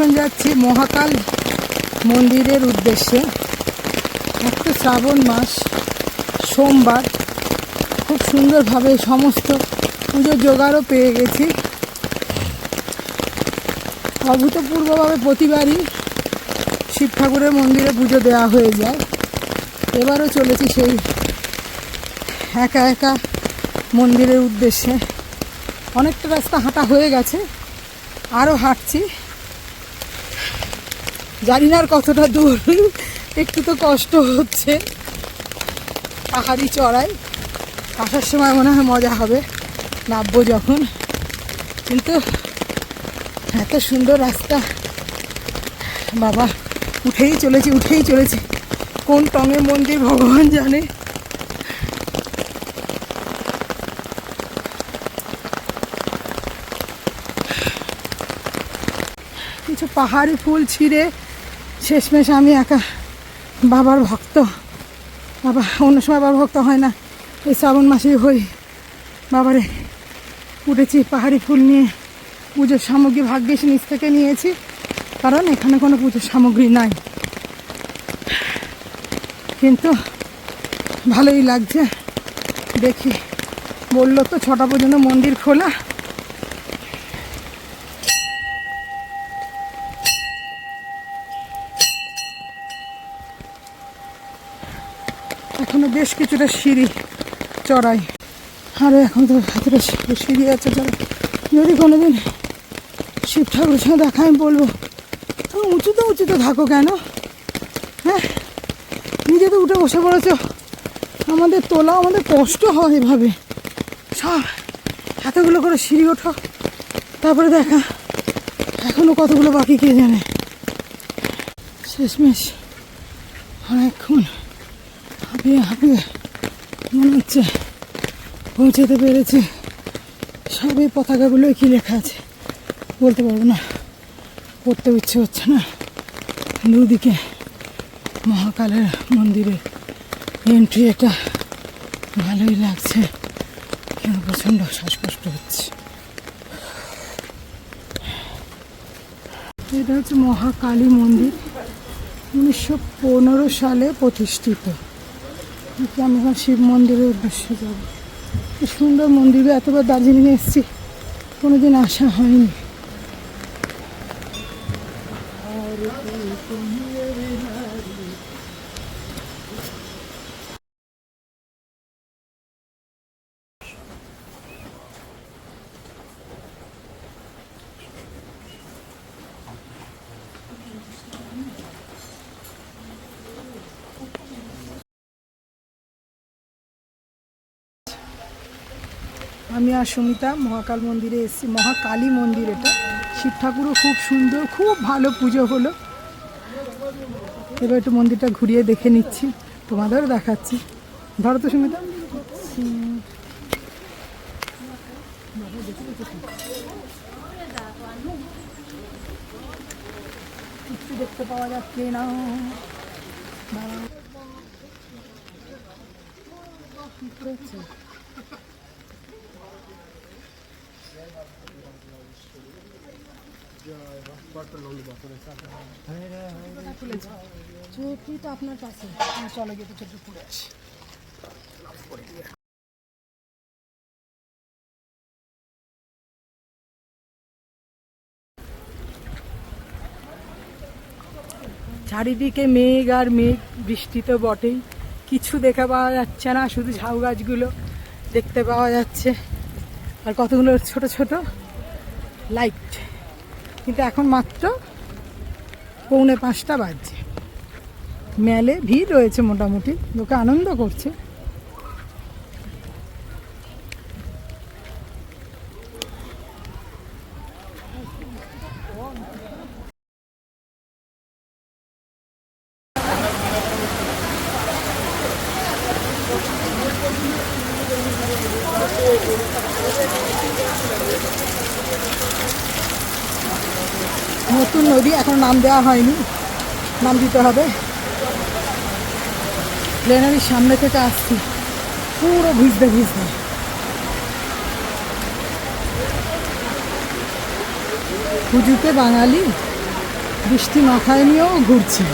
এখন যাচ্ছি মহাকাল মন্দিরের উদ্দেশ্যে। একটা শ্রাবণ মাস, সোমবার। খুব সুন্দরভাবে সমস্ত পুজোর জোগাড়ও পেয়ে গেছি। অভূতপূর্বভাবে প্রতিবারই শিব ঠাকুরের মন্দিরে পুজো দেওয়া হয়ে যায়। এবারও চলেছি সেই একা একা মন্দিরের উদ্দেশ্যে। অনেকটা রাস্তা হাঁটা হয়ে গেছে, আরও হাঁটছি। জানি না আর কতটা দূর। একটু তো কষ্ট হচ্ছে। পাহাড়ি চড়াই। আসার সময় মনে হয় মজা হবে। নামবো যখন। কিন্তু এত সুন্দর রাস্তা। বাবা, উঠেই চলেছি উঠেই চলেছি। কোন টঙের মন্দির ভগবান জানে। কিছু পাহাড়ি ফুল ছিঁড়ে শেষমেশ আমি একা বাবার ভক্ত। বাবা, অন্য সময় বাবার ভক্ত হয় না। এই শ্রাবণ মাসেই হই বাবারে উঠেছি পাহাড়ি ফুল নিয়ে। পুজোর সামগ্রী ভাগ্যিস নিচ থেকে নিয়েছি, কারণ এখানে কোনো পুজোর সামগ্রী নাই। কিন্তু ভালোই লাগছে। দেখি, বলল তো ছটা পর্যন্ত মন্দির খোলা। এখনও বেশ কিছুটা সিঁড়ি চড়াই। আর, এখন তো হাতের সিঁড়ি আছে চড়াই যদি কোনোদিন শিব ঠাকুরের সঙ্গে দেখা আমি বলব উঁচুতে উঁচুতে থাকো কেন? হ্যাঁ? নিজে তো উঠে বসে পড়েছ। আমাদের তোলা আমাদের কষ্ট হয় এভাবে। সব, এতগুলো করে সিঁড়ি ওঠো। তারপরে দেখা, এখনও কতগুলো বাকি কে জানে। শেষমেশ, অনেকক্ষণ হাঁপিয়ে হাঁপিয়ে মনে হচ্ছে পৌঁছাতে পেরেছি। সব এই পতাকাগুলোই কি লেখা আছে, বলতে পারব না। পড়তে ইচ্ছে হচ্ছে না। দুদিকে মহাকালের মন্দিরের এন্ট্রি এটা। ভালোই লাগছে কিন্তু প্রচণ্ড শ্বাসকষ্ট হচ্ছে। এটা হচ্ছে মহাকালী মন্দির, উনিশশো পনেরো সালে প্রতিষ্ঠিত। আমি এখন শিব মন্দিরের উদ্দেশ্যে যাব। সুন্দর মন্দিরে এতবার দার্জিলিংয়ে এসেছি কোনোদিন আসা হয়নি। আমি আর সুমিতা মহাকাল মন্দিরে এসেছি। মহাকালী মন্দির এটা। শিব ঠাকুরও খুব সুন্দর, খুব ভালো পুজো হলো। এবার একটু মন্দিরটা ঘুরিয়ে দেখে নিচ্ছি, তোমাদেরও দেখাচ্ছি। ধরো তো সুমিতা। দেখতে পাওয়া যাচ্ছে না। কি? চারিদিকে মেঘ আর মেঘ, বৃষ্টি তো বটেই। কিছু দেখা পাওয়া যাচ্ছে না, শুধু ঝাউ গাছগুলো দেখতে পাওয়া যাচ্ছে। আর কতগুলো ছোট ছোট? লাইট কিন্তু এখন মাত্র পৌনে পাঁচটা বাজছে। মেলে ভিড় রয়েছে মোটামুটি লোকে আনন্দ করছে। নতুন নদী, এখন নাম দেওয়া হয়নি। নাম দিতে হবে। প্লেনারির সামনে থেকে আসছি। পুরো ভিজতে ভিজতে পুজোতে বাঙালি, বৃষ্টি মাথায় নিয়েও ঘুরছে।